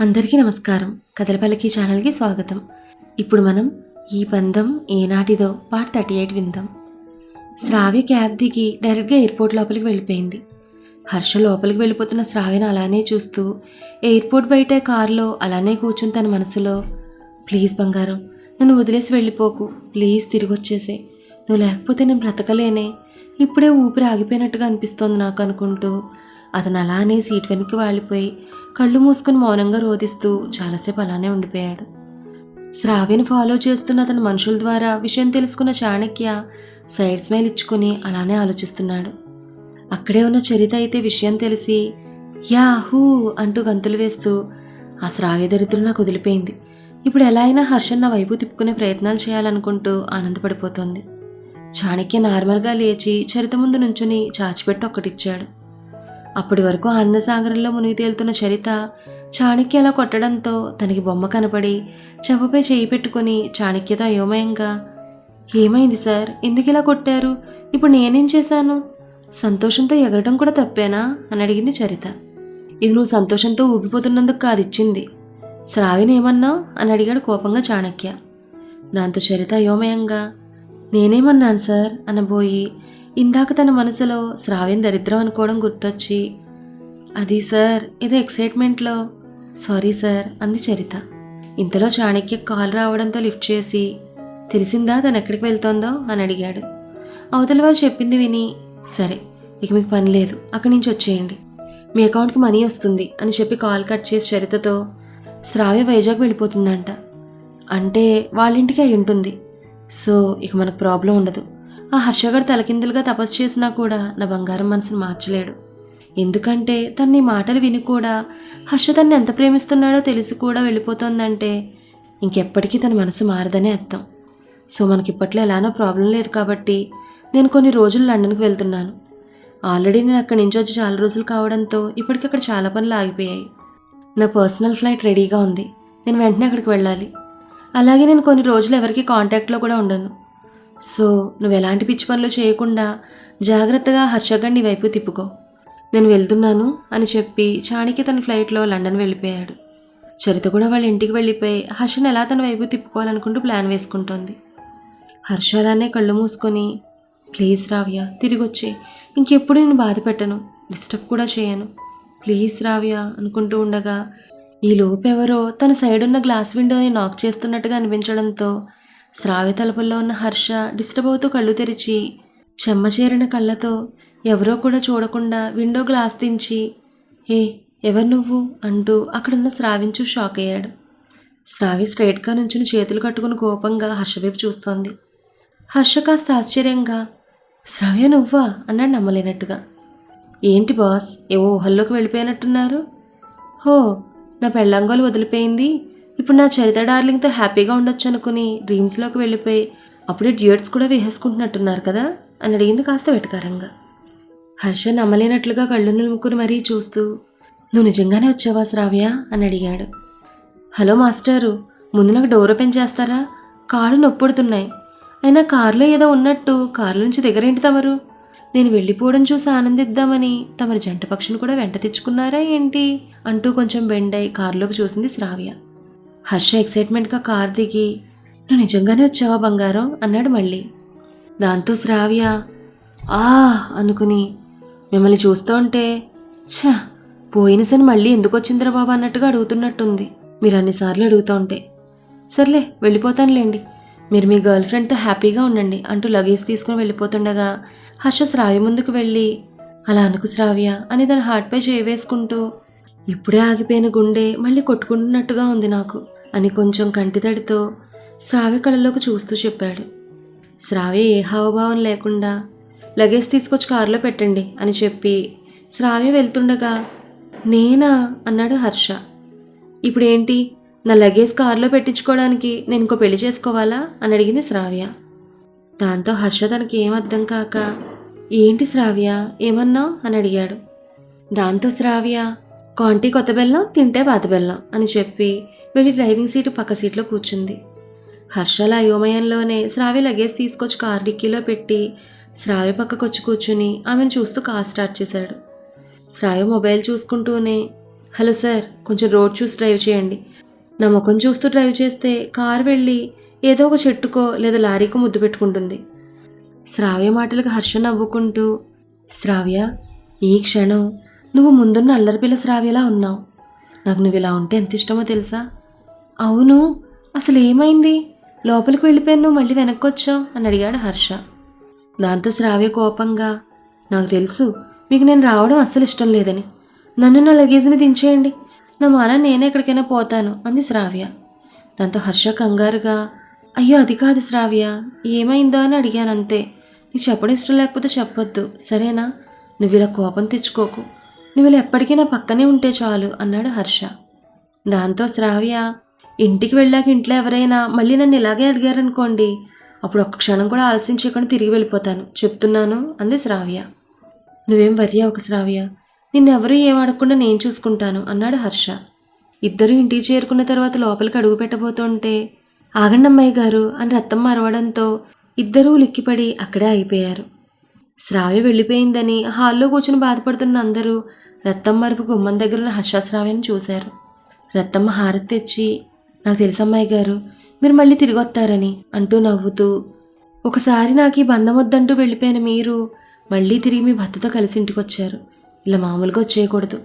అందరికీ నమస్కారం. కథలపల్లికి ఛానల్కి స్వాగతం. ఇప్పుడు మనం ఈ పందం ఏనాటిదో పార్ట్ థర్టీ ఎయిట్ విందాం. శ్రావ్య క్యాబ్ దిగి డైరెక్ట్గా ఎయిర్పోర్ట్ లోపలికి వెళ్ళిపోయింది. హర్ష లోపలికి వెళ్ళిపోతున్న శ్రావ్యను అలానే చూస్తూ ఎయిర్పోర్ట్ బయట కారులో అలానే కూర్చుని తన మనసులో. ప్లీజ్ బంగారం నన్ను వదిలేసి వెళ్ళిపోకు. ప్లీజ్ తిరిగి వచ్చేసే నువ్వు లేకపోతే నేను బ్రతకలేనే. ఇప్పుడే ఊపిరి ఆగిపోయినట్టుగా అనిపిస్తోంది నాకు అనుకుంటూ. అతను అలానే సీట్ వెనక్కి వాలిపోయి కళ్ళు మూసుకుని మౌనంగా రోధిస్తూ చాలాసేపు అలానే ఉండిపోయాడు. శ్రావ్యను ఫాలో చేస్తున్న అతని మనుషుల ద్వారా విషయం తెలుసుకున్న చాణక్య సైడ్ స్మైల్ ఇచ్చుకుని అలానే ఆలోచిస్తున్నాడు. అక్కడే ఉన్న చరిత అయితే విషయం తెలిసి యాహూ అంటూ గంతులు వేస్తూ ఆ శ్రావ్య దరిద్రులు నాకు వదిలిపోయింది. ఇప్పుడు ఎలా అయినా హర్షన్ నా వైపు తిప్పుకునే ప్రయత్నాలు చేయాలనుకుంటూ ఆనందపడిపోతుంది. చాణక్య నార్మల్గా లేచి చరిత ముందు నుంచుని చాచిపెట్టి ఒక్కటిచ్చాడు. అప్పటి వరకు ఆనందసాగరంలో మునిగి తేలుతున్న చరిత చాణక్య అలా కొట్టడంతో తనకి బొమ్మ కనపడి చెంపపై చేయి పెట్టుకుని చాణక్యతో అయోమయంగా ఏమైంది సార్? ఎందుకు ఇలా కొట్టారు? ఇప్పుడు నేనేం చేశాను? సంతోషంతో ఎగరడం కూడా తప్పేనా? అని అడిగింది చరిత. ఇది నువ్వు సంతోషంతో ఊగిపోతున్నందుకు కాదు ఇచ్చింది. శ్రావిని ఏమన్నావు అని అడిగాడు కోపంగా చాణక్య. దాంతో చరిత అయోమయంగా నేనేమన్నాను సార్? అనబోయి ఇందాక తన మనసులో శ్రావ్యం దరిద్రం అనుకోవడం గుర్తొచ్చి అది సార్ ఏదో ఎక్సైట్మెంట్లో. సారీ సార్ అంది చరిత. ఇంతలో చాణక్య కాల్ రావడంతో లిఫ్ట్ చేసి తెలిసిందా తను ఎక్కడికి వెళ్తోందో? అని అడిగాడు. అవతల వారు చెప్పింది విని సరే ఇక మీకు పని లేదు అక్కడి నుంచి వచ్చేయండి. మీ అకౌంట్కి మనీ వస్తుంది అని చెప్పి కాల్ కట్ చేసి చరితతో శ్రావ్య వైజాగ్ వెళ్ళిపోతుందంట. అంటే వాళ్ళ ఇంటికి అయి ఉంటుంది. సో ఇక మనకు ప్రాబ్లం ఉండదు. ఆ హర్షగాడు తలకిందులుగా తపస్సు చేసినా కూడా నా బంగారం మనసును మార్చలేడు. ఎందుకంటే తన నీ మాటలు విని కూడా హర్ష తన్ని ఎంత ప్రేమిస్తున్నాడో తెలిసి కూడా వెళ్ళిపోతుందంటే ఇంకెప్పటికీ తన మనసు మారదనే అర్థం. సో మనకి ఇప్పట్లో ఎలానో ప్రాబ్లం లేదు కాబట్టి నేను కొన్ని రోజులు లండన్కి వెళ్తున్నాను. ఆల్రెడీ నేను అక్కడి నుంచి వచ్చి చాలా రోజులు కావడంతో ఇప్పటికి అక్కడ చాలా పనులు ఆగిపోయాయి. నా పర్సనల్ ఫ్లైట్ రెడీగా ఉంది. నేను వెంటనే అక్కడికి వెళ్ళాలి. అలాగే నేను కొన్ని రోజులు ఎవరికి కాంటాక్ట్లో కూడా ఉండను. సో నువ్వు ఎలాంటి పిచ్చి పనులు చేయకుండా జాగ్రత్తగా హర్షగండి వైపు తిప్పుకో. నేను వెళ్తున్నాను అని చెప్పి చాణికి తన ఫ్లైట్లో లండన్ వెళ్ళిపోయాడు. చరిత కూడా వాళ్ళ ఇంటికి వెళ్ళిపోయి హర్షను ఎలా తన వైపు తిప్పుకోవాలనుకుంటూ ప్లాన్ వేసుకుంటోంది. హర్ష అలానే కళ్ళు మూసుకొని ప్లీజ్ రావ్య తిరిగి వచ్చి ఇంకెప్పుడు నేను బాధ పెట్టను డిస్టర్బ్ కూడా చేయను. ప్లీజ్ రావ్య అనుకుంటూ ఉండగా ఈ లోపెవరో తన సైడ్ ఉన్న గ్లాస్ విండోని నాక్ చేస్తున్నట్టుగా అనిపించడంతో శ్రావ్య తలుపుల్లో ఉన్న హర్ష డిస్టర్బ్ అవుతూ కళ్ళు తెరిచి చెమ్మ చేరిన కళ్ళతో ఎవరో కూడా చూడకుండా విండో గ్లాస్ దించి ఏ ఎవరు నువ్వు? అంటూ అక్కడున్న శ్రావించు షాక్ అయ్యాడు. శ్రావి స్ట్రైట్గా నుంచుని చేతులు కట్టుకుని కోపంగా హర్షవైపు చూస్తోంది. హర్ష కాస్త ఆశ్చర్యంగా శ్రావ్య నువ్వా? అన్నాడు నమ్మలేనట్టుగా. ఏంటి బాస్ ఏవో ఊహల్లోకి వెళ్ళిపోయినట్టున్నారు? హో నా పెళ్ళంగోలు వదిలిపోయింది. ఇప్పుడు నా చరిత డార్లింగ్తో హ్యాపీగా ఉండొచ్చు అనుకుని డ్రీమ్స్లోకి వెళ్ళిపోయి అప్పుడే డ్యూయట్స్ కూడా వేసేసుకుంటున్నట్టున్నారు కదా అని అడిగింది కాస్త వెటకారంగా. హర్ష నమ్మలేనట్లుగా కళ్ళు నిలుముకుని మరీ చూస్తూ నువ్వు నిజంగానే వచ్చావా శ్రావ్య? అని అడిగాడు. హలో మాస్టారు ముందు నాకు డోర్ ఓపెన్ చేస్తారా? కాళ్ళు నొప్పుడుతున్నాయి. అయినా కారులో ఏదో ఉన్నట్టు కారు నుంచి దిగరేంటి తమరు? నేను వెళ్ళిపోవడం చూసి ఆనందిద్దామని తమరి జంట పక్షిని కూడా వెంట తెచ్చుకున్నారా ఏంటి? అంటూ కొంచెం బెండై కారులోకి చూసింది శ్రావ్య. హర్ష ఎక్సైట్మెంట్గా కార్ దిగి నువ్వు నిజంగానే వచ్చావా బంగారం? అన్నాడు మళ్ళీ. దాంతో శ్రావ్య ఆ అనుకుని మిమ్మల్ని చూస్తూ ఉంటే ఛ పోయిన సని మళ్ళీ ఎందుకు వచ్చిందిరా బాబా? అన్నట్టుగా అడుగుతున్నట్టుంది. మీరు అన్నిసార్లు అడుగుతూ ఉంటే సర్లే వెళ్ళిపోతానులేండి. మీరు మీ గర్ల్ ఫ్రెండ్తో హ్యాపీగా ఉండండి అంటూ లగేజ్ తీసుకుని వెళ్ళిపోతుండగా హర్ష శ్రావ్య ముందుకు వెళ్ళి అలా అనుకు శ్రావ్య అని తన హార్ట్పై చేవేసుకుంటూ ఇప్పుడే ఆగిపోయిన గుండె మళ్ళీ కొట్టుకుంటున్నట్టుగా ఉంది నాకు. అని కొంచెం కంటిదడితో శ్రావ్య కళ్ళలోకి చూస్తూ చెప్పాడు. శ్రావ్య ఏ హావభావం లేకుండా లగేజ్ తీసుకొచ్చి కారులో పెట్టండి అని చెప్పి శ్రావ్య వెళ్తుండగా నేనా? అన్నాడు హర్ష. ఇప్పుడు ఏంటి నా లగేజ్ కారులో పెట్టించుకోవడానికి నేను ఇంకో పెళ్ళి చేసుకోవాలా? అని అడిగింది శ్రావ్య. దాంతో హర్ష తనకి ఏం అర్థం కాక ఏంటి శ్రావ్య? ఏమన్నావు? అని అడిగాడు. దాంతో శ్రావ్య కాంటీ కొత్త బెల్లం తింటే పాత బెల్లం అని చెప్పి వెళ్ళి డ్రైవింగ్ సీటు పక్క సీట్లో కూర్చుంది. హర్షల అయోమయంలోనే శ్రావ్య లగేజ్ తీసుకొచ్చి కార్ డిక్కీలో పెట్టి శ్రావ్య పక్కకొచ్చి కూర్చుని ఆమెను చూస్తూ కార్ స్టార్ట్ చేశాడు. శ్రావ్య మొబైల్ చూసుకుంటూనే హలో సార్ కొంచెం రోడ్ చూసి డ్రైవ్ చేయండి. నా ముఖం చూస్తూ డ్రైవ్ చేస్తే కారు వెళ్ళి ఏదో ఒక చెట్టుకో లేదా లారీకో ముద్దు పెట్టుకుంటుంది. శ్రావ్య మాటలకు హర్ష నవ్వుకుంటూ శ్రావ్య ఈ క్షణం నువ్వు ముందున్న అల్లరిపిల్ల శ్రావ్యలా ఉన్నావు. నాకు నువ్వు ఇలా ఉంటే ఎంత ఇష్టమో తెలుసా? అవును అసలు ఏమైంది? లోపలికి వెళ్ళిపోయాను నువ్వు మళ్ళీ వెనక్కి అని అడిగాడు హర్ష. దాంతో శ్రావ్య కోపంగా నాకు తెలుసు మీకు నేను రావడం అస్సలు ఇష్టం లేదని. నన్ను నా లగేజ్ని దించేయండి. నా మాన నేనే ఎక్కడికైనా పోతాను అంది శ్రావ్య. దాంతో హర్ష కంగారుగా అయ్యో అది కాదు శ్రావ్య ఏమైందో అని అడిగాను అంతే నీకు చెప్పడం ఇష్టం లేకపోతే చెప్పొద్దు సరేనా? నువ్వు ఇలా కోపం తెచ్చుకోకు. నువ్వు ఇలా ఎప్పటికీ నా పక్కనే ఉంటే చాలు అన్నాడు హర్ష. దాంతో శ్రావ్య ఇంటికి వెళ్ళాక ఇంట్లో ఎవరైనా మళ్ళీ నన్ను ఇలాగే అడిగారనుకోండి అప్పుడు ఒక్క క్షణం కూడా ఆలస్యం చేయకుండా తిరిగి వెళ్ళిపోతాను. చెప్తున్నాను అంది శ్రావ్య. నువ్వేం వర్రీ ఒక శ్రావ్య. నిన్నెవరూ ఏం అడగకుండా నేను చూసుకుంటాను అన్నాడు హర్ష. ఇద్దరూ ఇంటికి చేరుకున్న తర్వాత లోపలికి అడుగు పెట్టబోతుంటే ఆగండమ్మాయి గారు అని రత్తం అరవడంతో ఇద్దరూ ఉలిక్కిపడి అక్కడే అయిపోయారు శ్రావ్య వెళ్ళిపోయిందని హాల్లో కూర్చుని బాధపడుతున్న అందరూ రత్తం మరుపు గుమ్మం దగ్గర ఉన్న హర్షశ్రావ్యని చూశారు. రత్తమ్మ హారతి తెచ్చి నాకు తెలుసమ్మాయి గారు మీరు మళ్ళీ తిరిగి వస్తారని అంటూ నవ్వుతూ ఒకసారి నాకు ఈ బంధం వద్దంటూ వెళ్ళిపోయిన మీరు మళ్ళీ తిరిగి మీ భర్తతో కలిసి ఇంటికి వచ్చారు ఇలా మామూలుగా వచ్చేయకూడదు.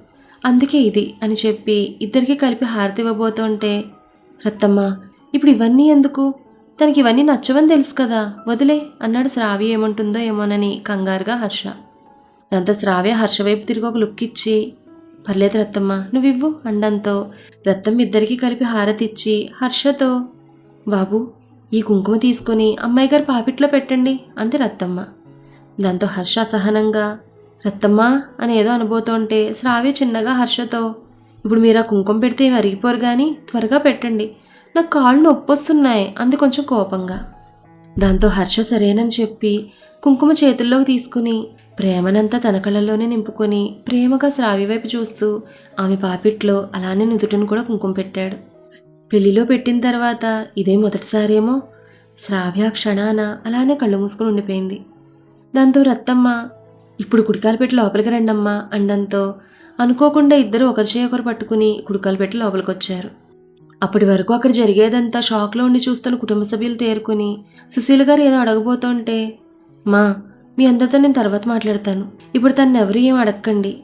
అందుకే ఇది అని చెప్పి ఇద్దరికి కలిపి హారతి ఇవ్వబోతుంటే రత్తమ్మ ఇప్పుడు ఇవన్నీ ఎందుకు? తనకి ఇవన్నీ నచ్చవని తెలుసు కదా వదిలే అన్నాడు శ్రావ్య ఏమంటుందో ఏమోనని కంగారుగా హర్ష. దాంతో శ్రావ్య హర్ష వైపు తిరిగి ఒక లుక్ ఇచ్చి పర్లేదు రత్తమ్మ నువ్వివ్వు అండంతో. రత్తమ్మ ఇద్దరికీ కలిపి హారతి ఇచ్చి హర్షతో బాబు ఈ కుంకుమ తీసుకొని అమ్మాయి గారు పాపిట్లో పెట్టండి అంతే రత్తమ్మ. దాంతో హర్ష అసహనంగా రత్తమ్మ అని ఏదో అనబోతుంటే శ్రావ్య చిన్నగా హర్షతో ఇప్పుడు మీరు ఆ కుంకుమ పెడితే అరిగిపోరు కానీ త్వరగా పెట్టండి. నాకు కాళ్ళు నొప్పొస్తున్నాయి అంది కొంచెం కోపంగా. దాంతో హర్ష సరేనని చెప్పి కుంకుమ చేతుల్లోకి తీసుకుని ప్రేమనంతా తన కళ్ళల్లోనే నింపుకొని ప్రేమగా శ్రావి వైపు చూస్తూ ఆమె పాపిట్లో అలానే నుదుటను కూడా కుంకుమ పెట్టాడు. పెళ్ళిలో పెట్టిన తర్వాత ఇదే మొదటిసారేమో? శ్రావ్య క్షణాన అలానే కళ్ళు మూసుకుని ఉండిపోయింది. దాంతో రత్తమ్మ ఇప్పుడు కుడికాలు పెట్టి లోపలికి రండమ్మా అండంతో అనుకోకుండా ఇద్దరు ఒకరి చేయి ఒకరు పట్టుకుని కుడికాలు పెట్టి లోపలికి వచ్చారు అప్పటి వరకు అక్కడ జరిగేదంతా షాక్లో ఉండి చూస్తున్న కుటుంబ సభ్యులు తేరుకుని సుశీల్ గారు ఏదో అడగబోతుంటే మా మీ అందరితో నేను తర్వాత మాట్లాడతాను. ఇప్పుడు తను ఎవరు ఏం అడగండి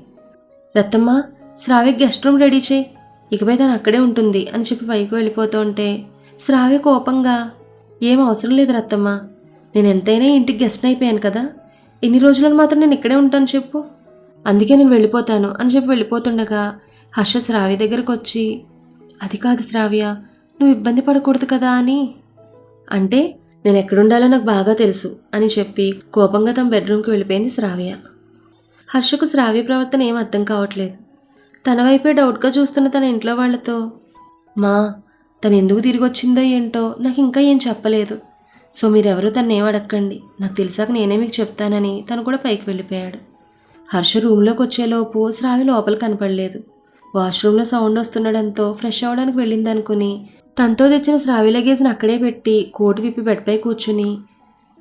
Dattamma Sravya guest room ready చేయి. ఇకపై తను అక్కడే ఉంటుంది అని చెప్పి పైకి వెళ్ళిపోతూ ఉంటే శ్రావ్య కోపంగా ఏం అవసరం లేదు రత్తమ్మ. నేను ఎంతైనా ఇంటికి గెస్ట్ అయిపోయాను కదా. ఎన్ని రోజులను మాత్రం నేను ఇక్కడే ఉంటాను చెప్పు. అందుకే నేను వెళ్ళిపోతాను అని చెప్పి వెళ్ళిపోతుండగా హర్ష శ్రావ్య దగ్గరకు వచ్చి అది కాదు శ్రావ్య నువ్వు ఇబ్బంది పడకూడదు కదా అని. అంటే నేను ఎక్కడుండాలో నాకు బాగా తెలుసు అని చెప్పి కోపంగా తమ బెడ్రూమ్కి వెళ్ళిపోయింది శ్రావ్య. హర్షకు శ్రావ్య ప్రవర్తన ఏం అర్థం కావట్లేదు. తన వైపే డౌట్గా చూస్తున్న తన ఇంట్లో వాళ్ళతో మా తను ఎందుకు తిరిగి వచ్చిందో ఏంటో నాకు ఇంకా ఏం చెప్పలేదు. సో మీరెవరూ తను ఏం అడగండి నాకు తెలిసాక నేనే మీకు చెప్తానని తను కూడా పైకి వెళ్ళిపోయాడు. హర్ష రూమ్లోకి వచ్చేలోపు శ్రావ్య లోపల కనపడలేదు. వాష్రూమ్లో సౌండ్ వస్తుండడంతో ఫ్రెష్ అవ్వడానికి వెళ్ళిందనుకుని తనతో తెచ్చిన స్రావి లగేజ్ని అక్కడే పెట్టి కోటు విప్పి బెడ్పై కూర్చుని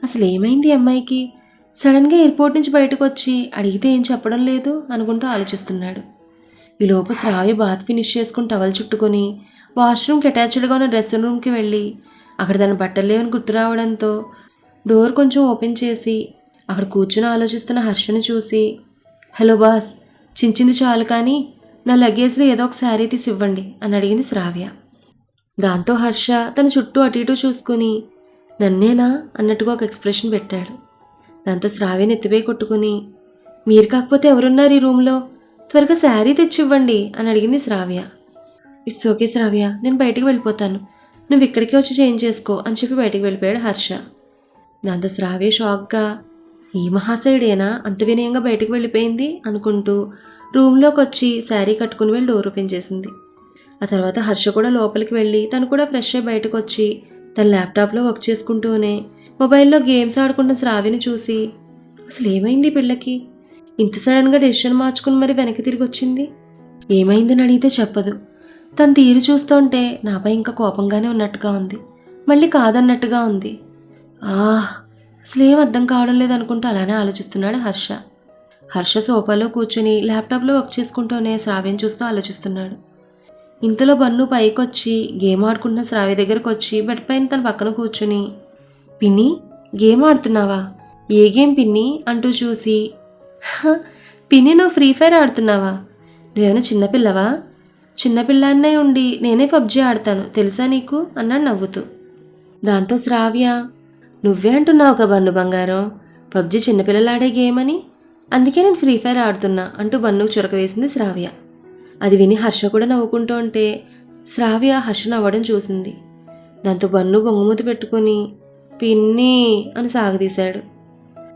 అసలు ఏమైంది అమ్మాయికి? సడన్గా ఎయిర్పోర్ట్ నుంచి బయటకు వచ్చి అడిగితే ఏం చెప్పడం లేదు? అనుకుంటూ ఆలోచిస్తున్నాడు. ఈలోపు శ్రావి బాత్ ఫినిష్ చేసుకుని టవల్ చుట్టుకొని వాష్రూమ్కి అటాచ్డ్గా ఉన్న డ్రెస్సింగ్ రూమ్కి వెళ్ళి అక్కడ తన బట్టలు లేవని గుర్తు రావడంతో డోర్ కొంచెం ఓపెన్ చేసి అక్కడ కూర్చుని ఆలోచిస్తున్న హర్షని చూసి హలో బాస్ చించింది చాలు కానీ నా లగేజ్లో ఏదో ఒక శారీ తీసి ఇవ్వండి అని అడిగింది శ్రావ్య. దాంతో హర్ష తన చుట్టూ అటు ఇటు చూసుకుని నన్నేనా? అన్నట్టుగా ఒక ఎక్స్ప్రెషన్ పెట్టాడు. దాంతో శ్రావ్యని ఎత్తిపోయి కొట్టుకుని మీరు కాకపోతే ఎవరున్నారు ఈ రూమ్లో? త్వరగా శారీ తెచ్చి ఇవ్వండి అని అడిగింది శ్రావ్య. ఇట్స్ ఓకే శ్రావ్య నేను బయటికి వెళ్ళిపోతాను. నువ్వు ఇక్కడికే వచ్చి చేంజ్ చేసుకో అని చెప్పి బయటికి వెళ్ళిపోయాడు హర్ష. దాంతో శ్రావ్య షాక్గా ఈ మహాశయుడేనా? అంత వినయంగా బయటకు వెళ్ళిపోయింది? అనుకుంటూ రూమ్లోకి వచ్చి శారీ కట్టుకుని వెళ్ళి డోర్ ఓపెన్ చేసింది. ఆ తర్వాత హర్ష కూడా లోపలికి వెళ్ళి తను కూడా ఫ్రెష్ అయ్యి బయటకు వచ్చి తన ల్యాప్టాప్లో వర్క్ చేసుకుంటూనే మొబైల్లో గేమ్స్ ఆడుకుంటున్న శ్రావిని చూసి అసలు ఏమైంది పిల్లకి? ఇంత సడన్గా డెసిషన్ మార్చుకుని మరి వెనక్కి తిరిగి వచ్చింది? ఏమైందని అడిగితే చెప్పదు. తన తీరు చూస్తుంటే నాపై ఇంకా కోపంగానే ఉన్నట్టుగా ఉంది. మళ్ళీ కాదన్నట్టుగా ఉంది. ఆహ్ అసలు ఏం అర్థం కావడం లేదనుకుంటూ అలానే ఆలోచిస్తున్నాడు హర్ష. హర్ష సోఫాలో కూర్చుని ల్యాప్టాప్లో వర్క్ చేసుకుంటూనే శ్రావ్యం చూస్తూ ఆలోచిస్తున్నాడు. ఇంతలో బన్ను పైకొచ్చి గేమ్ ఆడుకుంటున్న శ్రావ్య దగ్గరకు వచ్చి బెడ్ పైన తన పక్కన కూర్చుని పిన్ని గేమ్ ఆడుతున్నావా? ఏ గేమ్ పిన్ని? అంటూ చూసి పిన్ని నువ్వు ఫ్రీ ఫైర్ ఆడుతున్నావా? నువ్వేమైనా చిన్నపిల్లవా చిన్నపిల్లాన్నే ఉండి నేనే పబ్జీ ఆడతాను తెలుసా నీకు? అన్నాడు నవ్వుతూ. దాంతో శ్రావ్య నువ్వే అంటున్నావు ఒక బన్ను బంగారం పబ్జీ చిన్నపిల్లలు ఆడే గేమ్ అని? అందుకే నేను ఫ్రీ ఫైర్ ఆడుతున్నా అంటూ బన్నుకు చురక వేసింది శ్రావ్య. అది విని హర్ష కూడా నవ్వుకుంటూ ఉంటే శ్రావ్య హర్ష నవ్వడం చూసింది. దాంతో బన్ను బొంగుమూతి పెట్టుకుని పిన్ని అని సాగదీశాడు.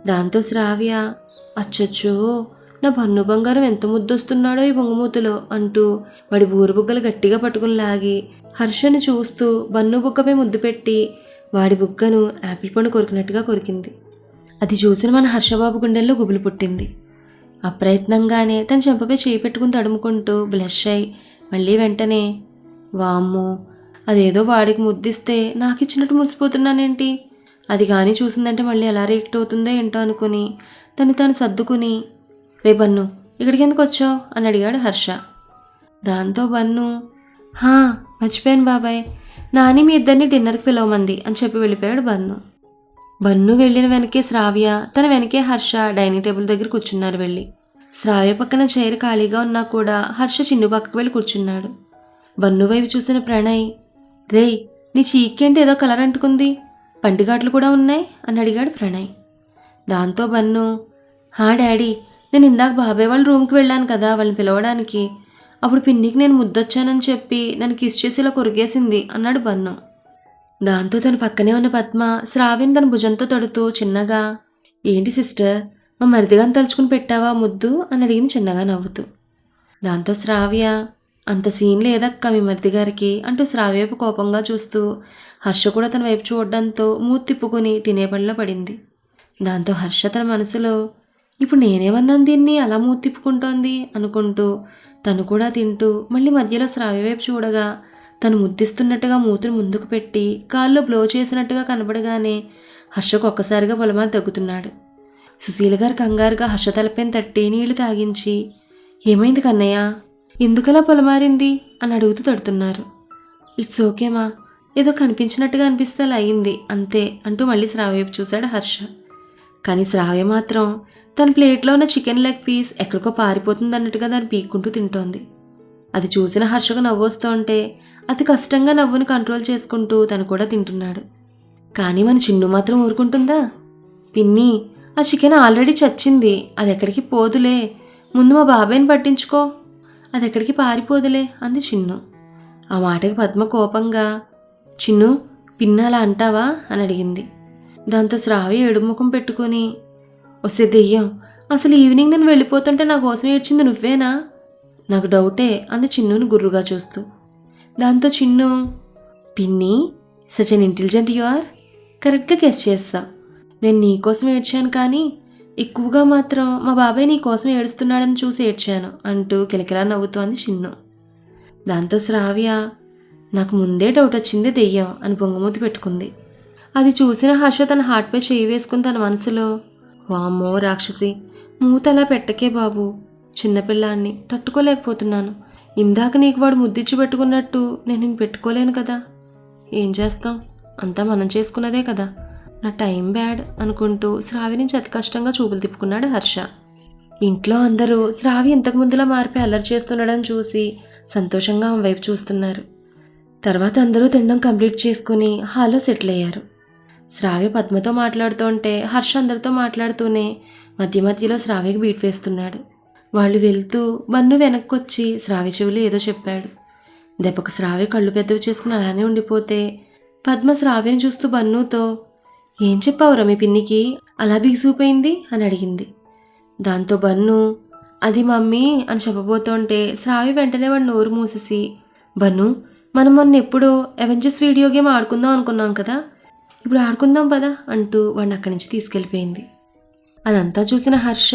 దాంతో శ్రావ్య అచ్చొచ్చో నా బన్ను బంగారం ఎంత ముద్దొస్తున్నాడో ఈ బొంగుమూతిలో అంటూ వాడి బూరు బుగ్గలు గట్టిగా పట్టుకుని లాగి హర్షని చూస్తూ బన్ను బుగ్గపై ముద్దు పెట్టి వాడి బుగ్గను యాపిల్ పండు కొరికినట్టుగా కొరికింది. అది చూసిన మన హర్షబాబు గుండెల్లో గుబులు పుట్టింది. అప్రయత్నంగానే తన చెంపపై చేయి పెట్టుకుని తడుముకుంటూ బ్లష్ అయి మళ్ళీ వెంటనే వామ్మో అదేదో వాడికి ముద్దిస్తే నాకు ఇచ్చినట్టు మురిసిపోతున్నానేంటి? అది కానీ చూసిందంటే మళ్ళీ ఎలా రియాక్ట్ అవుతుందో ఏంటో అనుకుని తను తాను సర్దుకుని రే బన్ను ఇక్కడికి ఎందుకు వచ్చావు? అని అడిగాడు హర్ష. దాంతో బన్ను హా మర్చిపోయాను బాబాయ్. నాని మీ ఇద్దరిని డిన్నర్కి పిలవమంది అని చెప్పి వెళ్ళిపోయాడు బన్ను. బన్ను వెళ్ళిన వెనకే శ్రావ్య తన వెనకే హర్ష డైనింగ్ టేబుల్ దగ్గర కూర్చున్నారు వెళ్ళి. శ్రావ్య పక్కన చైర్ ఖాళీగా ఉన్నా కూడా హర్ష చిన్ను పక్కకు వెళ్ళి కూర్చున్నాడు. బన్ను వైపు చూసిన ప్రణయ్ రేయ్ నీ చీకేంటి ఏదో కలర్ అంటుకుంది. పంటిగాట్లు కూడా ఉన్నాయి? అని అడిగాడు ప్రణయ్. దాంతో బన్ను హా డాడీ నేను ఇందాక బాబాయ్ వాళ్ళ రూమ్కి వెళ్ళాను కదా వాళ్ళని పిలవడానికి. అప్పుడు పిన్నికి నేను ముద్దొచ్చానని చెప్పి నన్ను కిస్ చేసి ఇలా కొరిగేసింది అన్నాడు బన్ను. దాంతో తన పక్కనే ఉన్న పద్మ శ్రావ్యం తన భుజంతో తడుతూ చిన్నగా ఏంటి సిస్టర్ మా మరిదిగాని తలుచుకుని పెట్టావా ముద్దు? అని అడిగింది చిన్నగా నవ్వుతూ. దాంతో శ్రావ్య అంత సీన్ లేదక్క మీ మరిది గారికి అంటూ శ్రావ్యపు కోపంగా చూస్తూ హర్ష కూడా తన వైపు చూడడంతో మూతి తిప్పుకొని తినే పనిలో పడింది. దాంతో హర్ష తన మనసులో ఇప్పుడు నేనేమన్నాను దీన్ని? అలా మూతి తిప్పుకుంటోంది? అనుకుంటూ తను కూడా తింటూ మళ్ళీ మధ్యలో శ్రావ్య వైపు చూడగా తను ముద్దిస్తున్నట్టుగా మూతిని ముందుకు పెట్టి కాల్లో బ్లో చేసినట్టుగా కనబడగానే హర్షకు ఒక్కసారిగా పొలమా తగ్గుతున్నాడు. సుశీల గారు కంగారుగా హర్ష తలపైన తట్టి నీళ్ళు తాగించి ఏమైంది కన్నయ్య? ఎందుకలా పొలమారింది? అని అడుగుతూ తడుతున్నారు. ఇట్స్ ఓకేమా ఏదో కనిపించినట్టుగా అనిపిస్తే అలా అయింది. అంతే అంటూ మళ్ళీ శ్రావయ్యపు చూశాడు హర్ష. కానీ శ్రావ్య మాత్రం తన ప్లేట్లో ఉన్న చికెన్ లెగ్ పీస్ ఎక్కడికో పారిపోతుంది అన్నట్టుగా దాన్ని పీక్కుంటూ తింటోంది. అది చూసిన హర్షకు నవ్వు ఉంటే అతి కష్టంగా నవ్వును కంట్రోల్ చేసుకుంటూ తను కూడా తింటున్నాడు. కానీ మన చిన్ను మాత్రం ఊరుకుంటుందా? పిన్ని ఆ చికెన్ ఆల్రెడీ చచ్చింది. అది ఎక్కడికి పోదులే. ముందు మా బాబాయ్ని పట్టించుకో. అది ఎక్కడికి పారిపోదులే అంది చిన్ను. ఆ మాటకి పద్మ కోపంగా చిన్ను పిన్నలా అంటావా? అని అడిగింది. దాంతో శ్రావి ఎడుముఖం పెట్టుకొని వస్తే దెయ్యం అసలు ఈవినింగ్ నేను వెళ్ళిపోతుంటే నా కోసం ఏడ్చింది నువ్వేనా? నాకు డౌటే అంది చిన్నుని గుర్రుగా చూస్తూ. దాంతో చిన్ను పిన్ని such an intelligent you are కరెక్ట్గా గెస్ చేస్తా. నేను నీకోసం ఏడ్చాను కానీ ఎక్కువగా మాత్రం మా బాబాయ్ నీకోసం ఏడుస్తున్నాడని చూసి ఏడ్చాను అంటూ కిలకిలా నవ్వుతోంది చిన్ను. దాంతో శ్రావ్య నాకు ముందే డౌట్ వచ్చింది దెయ్యం అని బొంగమూతి పెట్టుకుంది. అది చూసిన హర్ష తన హార్ట్పై చేయి వేసుకుని తన మనసులో వామ్మో రాక్షసి మూత అలా పెట్టకే బాబు చిన్నపిల్లాన్ని తట్టుకోలేకపోతున్నాను. ఇందాక నీకు వాడు ముద్దిచ్చి పెట్టుకున్నట్టు నేను నేను పెట్టుకోలేను కదా. ఏం చేస్తాం? అంతా మనం చేసుకున్నదే కదా. నా టైం బ్యాడ్ అనుకుంటూ శ్రావి నుంచి అతి కష్టంగా చూపులు తిప్పుకున్నాడు హర్ష. ఇంట్లో అందరూ శ్రావి ఇంతకు ముందులా మారిపోయి అల్లరి చేస్తుండడం చూసి సంతోషంగా ఆమె వైపు చూస్తున్నారు. తర్వాత అందరూ తినడం కంప్లీట్ చేసుకుని హాల్లో సెటిల్ అయ్యారు. శ్రావ్య పద్మతో మాట్లాడుతుంటే హర్ష అందరితో మాట్లాడుతూనే మధ్య మధ్యలో శ్రావ్యకి బీట్ వేస్తున్నాడు. వాళ్ళు వెళ్తూ బన్ను వెనక్కొచ్చి శ్రావి చెవులు ఏదో చెప్పాడు. దెబ్బకు శ్రావి కళ్ళు పెద్దవి చేసుకుని అలానే ఉండిపోతే పద్మ శ్రావ్యని చూస్తూ బన్నుతో ఏం చెప్పావురా మీ పిన్నికి? అలా బిగిసిపోయింది అని అడిగింది. దాంతో బన్ను అది మమ్మీ అని చెప్పబోతుంటే శ్రావి వెంటనే వాడు నోరు మూసేసి బన్ను మనం మొన్న ఎప్పుడో అవెంజర్స్ వీడియో గేమ్ ఆడుకుందాం అనుకున్నాం కదా? ఇప్పుడు ఆడుకుందాం పదా అంటూ వాడిని అక్కడి నుంచి తీసుకెళ్ళిపోయింది. అదంతా చూసిన హర్ష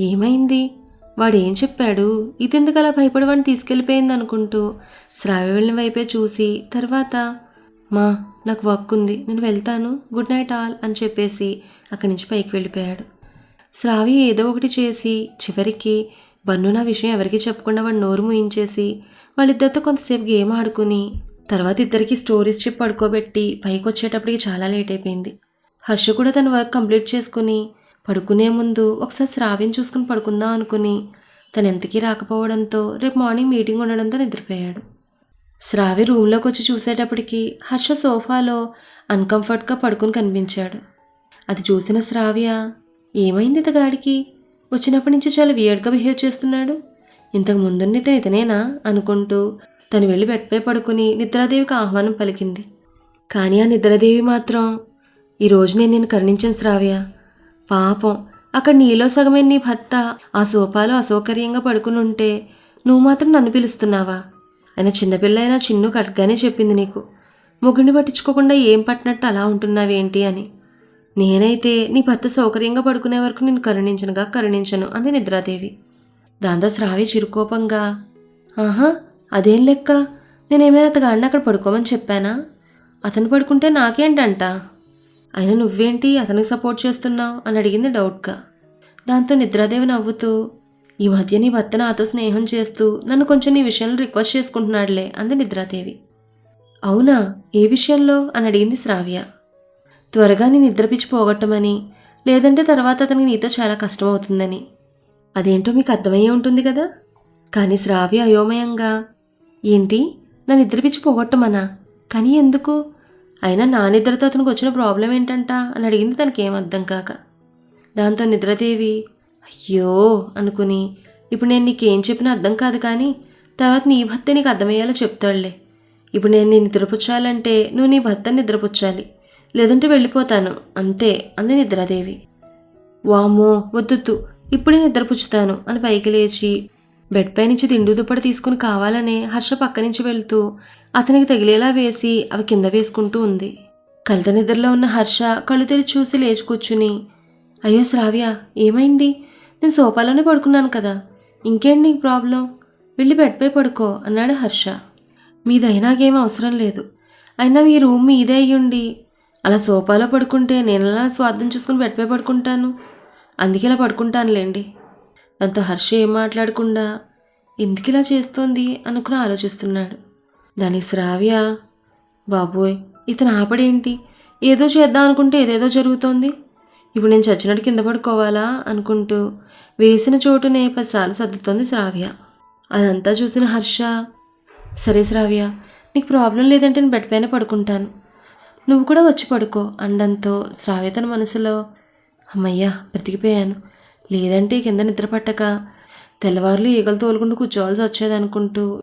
ఏమైంది? వాడేం చెప్పాడు? ఇదెందుకలా భయపడి వాడిని తీసుకెళ్ళిపోయింది అనుకుంటూ శ్రావ్య వెళ్ళిన వైపే చూసి తర్వాత మా నాకు వర్క్ ఉంది. నేను వెళ్తాను. గుడ్ నైట్ ఆల్ అని చెప్పేసి అక్కడి నుంచి పైకి వెళ్ళిపోయాడు. శ్రావి ఏదో ఒకటి చేసి చివరికి బన్ను నా విషయం ఎవరికీ చెప్పకుండా వాడు నోరు మూయించేసి వాళ్ళిద్దరితో కొంతసేపు గేమ్ ఆడుకుని తర్వాత ఇద్దరికి స్టోరీస్ చెప్పి పడుకోబెట్టి పైకి వచ్చేటప్పటికి చాలా లేట్ అయిపోయింది. హర్ష కూడా తన వర్క్ కంప్లీట్ చేసుకుని పడుకునే ముందు ఒకసారి శ్రావ్యం చూసుకుని పడుకుందాం అనుకుని తను ఎంతకీ రాకపోవడంతో రేపు మార్నింగ్ మీటింగ్ ఉండడంతో నిద్రపోయాడు. శ్రావి రూమ్లోకి వచ్చి చూసేటప్పటికి హర్ష సోఫాలో అన్కంఫర్ట్గా పడుకుని కనిపించాడు. అది చూసిన శ్రావ్య ఏమైంది ఇతగాడికి వచ్చినప్పటి నుంచి చాలా వియర్డ్గా బిహేవ్ చేస్తున్నాడు. ఇంతకు ముందున్న ఇతను ఇతనేనా? అనుకుంటూ తను వెళ్ళి బెడ్పై పడుకుని నిద్రాదేవికి ఆహ్వానం పలికింది. కానీ ఆ నిద్రాదేవి మాత్రం ఈరోజు నేను నేను కరుణించాను శ్రావ్య. పాపం. అక్కడ నీలో సగమే నీ భర్త. ఆ సోఫాలో అసౌకర్యంగా పడుకుని ఉంటే నువ్వు మాత్రం నన్ను పిలుస్తున్నావా? ఆయన చిన్నపిల్ల అయినా చిన్ను కట్గానే చెప్పింది నీకు. ముగ్గుని పట్టించుకోకుండా ఏం పట్టినట్టు అలా ఉంటున్నావేంటి అని. నేనైతే నీ భర్త సౌకర్యంగా పడుకునే వరకు నేను కరుణించనుగా కరుణించను అంది నిద్రాదేవి. దాంతో శ్రావి చిరుకోపంగా ఆహా అదేం లెక్క? నేనేమైనా అతగాడిని అక్కడ పడుకోమని చెప్పానా? అతను పడుకుంటే నాకేంటంట? అయినా నువ్వేంటి అతనికి సపోర్ట్ చేస్తున్నావు అని అడిగింది డౌట్గా. దాంతో నిద్రాదేవి నవ్వుతూ ఈ మధ్య నీ భర్త నాతో స్నేహం చేస్తూ నన్ను కొంచెం నీ విషయంలో రిక్వెస్ట్ చేసుకుంటున్నాడులే అంది నిద్రాదేవి. అవునా? ఏ విషయంలో? అని అడిగింది శ్రావ్య. త్వరగా నీ నిద్రపిచ్చి పోగొట్టమని లేదంటే తర్వాత అతనికి నీతో చాలా కష్టం అవుతుందని అదేంటో మీకు అర్థమయ్యే ఉంటుంది కదా. కానీ శ్రావ్య అయోమయంగా ఏంటి? నా నిద్రపిచ్చి పోగొట్టమనా? కానీ ఎందుకు? అయినా నా నిద్రతో అతనికి వచ్చిన ప్రాబ్లం ఏంటంట? అని అడిగింది తనకి ఏం అర్థం కాక. దాంతో నిద్రదేవి అయ్యో అనుకుని ఇప్పుడు నేను నీకేం చెప్పినా అర్థం కాదు కానీ తర్వాత నీ భర్త నీకు అర్థమయ్యేలా చెప్తాడులే. ఇప్పుడు నేను నీ నిద్రపుచ్చాలంటే నువ్వు నీ భర్తని నిద్రపుచ్చాలి. లేదంటే వెళ్ళిపోతాను. అంతే అంది నిద్రాదేవి. వామ్మో వద్దుద్దు. ఇప్పుడే నిద్రపుచ్చుతాను అని పైకి లేచి బెడ్ పై నుంచి దిండు దుప్పటి తీసుకుని కావాలనే హర్ష పక్క నుంచి వెళ్తూ అతనికి తగిలేలా వేసి అవి కింద వేసుకుంటూ ఉంది. కలత నిద్రలో ఉన్న హర్ష కళ్ళు తెరిచి చూసి లేచి కూర్చుని అయ్యో శ్రావ్య ఏమైంది? నేను సోఫాలోనే పడుకున్నాను కదా. ఇంకేంటి నీకు ప్రాబ్లం? వెళ్ళి బెడ్పై పడుకో అన్నాడు హర్ష. మీదైనాకేం అవసరం లేదు. అయినా మీ రూమ్ మీదే అయ్యుండి అలా సోఫాలో పడుకుంటే నేను అలా స్వార్థం చూసుకుని బెడ్పై పడుకుంటాను? అందుకే ఇలా పడుకుంటానులేండి. దాంతో హర్ష ఏం మాట్లాడకుండా ఎందుకు ఇలా చేస్తోంది? అనుకుని ఆలోచిస్తున్నాడు. దానికి శ్రావ్య బాబోయ్ ఇతను ఆపడేంటి ఏదో చేద్దాం అనుకుంటే ఏదేదో జరుగుతోంది. ఇప్పుడు నేను చచ్చినట్టు కింద పడుకోవాలా? అనుకుంటూ వేసిన చోటునే పదిసార్లు సర్దుతోంది శ్రావ్య. అదంతా చూసిన హర్ష సరే శ్రావ్య నీకు ప్రాబ్లం లేదంటే నేను బెడ్ పైన పడుకుంటాను. నువ్వు కూడా వచ్చి పడుకో అండంతో శ్రావ్య తన మనసులో అమ్మయ్యా బ్రతికిపోయాను. లేదంటే కింద నిద్ర పట్టక తెల్లవారులు ఈగలు తోలుకుంటూ కూర్చోవాల్సి వచ్చేదనుకుంటూ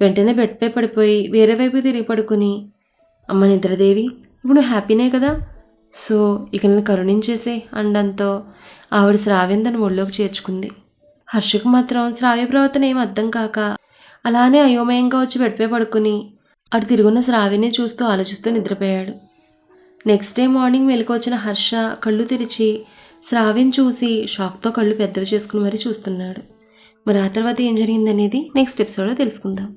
వెంటనే బెడ్పై పడిపోయి వేరే వైపు తిరిగి పడుకుని అమ్మ నిద్రదేవి ఇప్పుడు హ్యాపీనే కదా? సో ఇక నన్ను కరుణించేసే అండంతో ఆవిడ శ్రావ్యం తన ఒళ్ళోకి చేర్చుకుంది. హర్షకు మాత్రం శ్రావ్య ప్రవర్తన ఏం అర్థం కాక అలానే అయోమయంగా వచ్చి బెడ్పై పడుకుని అటు తిరుగున్న శ్రావ్యని చూస్తూ ఆలోచిస్తూ నిద్రపోయాడు. నెక్స్ట్ డే మార్నింగ్ వెలుకొచ్చిన హర్ష కళ్ళు తెరిచి శ్రావ్యం చూసి షాక్తో కళ్ళు పెద్దవి చేసుకుని మరీ చూస్తున్నాడు. మరి ఆ తర్వాత ఏం జరిగిందనేది నెక్స్ట్ ఎపిసోడ్లో తెలుసుకుందాం.